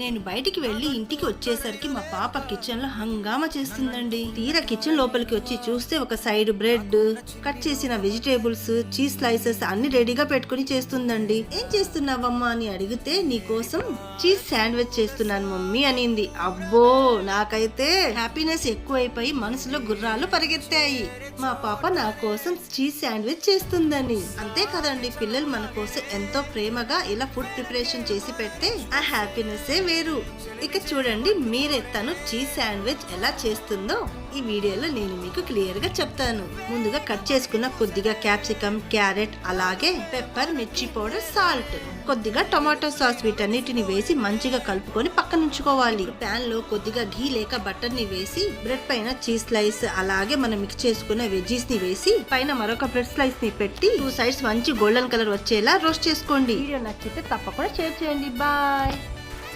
నేను బయటికి వెళ్ళి ఇంటికి వచ్చేసరికి మా పాప కిచెన్లో హంగామా చేస్తుందండి. తీరా కిచెన్ లోపలికి వచ్చి చూస్తే ఒక సైడ్ బ్రెడ్ కట్ చేసిన వెజిటేబుల్స్ చీజ్ స్లైసెస్ అన్ని రెడీగా పెట్టుకుని చేస్తుందండి. ఏం చేస్తున్నావమ్మా? అని అడిగితే నీ కోసం చీజ్ శాండ్విచ్ చేస్తున్నాను మమ్మీ అనింది. అబ్బో! నాకైతే హ్యాపీనెస్ ఎక్కువైపోయి మనసులో గుర్రాలు పరిగెత్తాయి. మా పాప నా కోసం చీజ్ శాండ్విచ్ చేస్తుందని. అంతే కదండి పిల్లలు మన కోసం ఎంతో ప్రేమగా ఇలా ఫుడ్ ప్రిపరేషన్ చేసి పెడితే ఆ హ్యాపీనెస్ వేరు. ఇక చూడండి మీరే తను చీజ్ శాండ్విచ్ ఎలా చేస్తుందో ఈ వీడియోలో నేను మీకు క్లియర్గా చెప్తాను. ముందుగా కట్ చేసుకున్న కొద్దిగా క్యాప్సికమ్ క్యారెట్ అలాగే పెప్పర్ మిర్చి పౌడర్ సాల్ట్. కొద్దిగా టొమాటో సాస్ వీటన్నిటిని వేసి మంచిగా కలుపుకొని పక్కన ఉంచుకోవాలి ప్యాన్లో కొద్దిగా ఘీ లేక బటర్ని వేసి బ్రెడ్ పైన చీజ్ స్లైస్ అలాగే మనం మిక్స్ చేసుకున్న వెజీస్ని వేసి పైన మరొక బ్రెడ్ స్లైస్ని పెట్టి టూ సైడ్స్ మంచి గోల్డెన్ కలర్ వచ్చేలా రోస్ట్ చేసుకోండి. వీడియో నచ్చితే తప్పకుండా షేర్ చేయండి. బాయ్.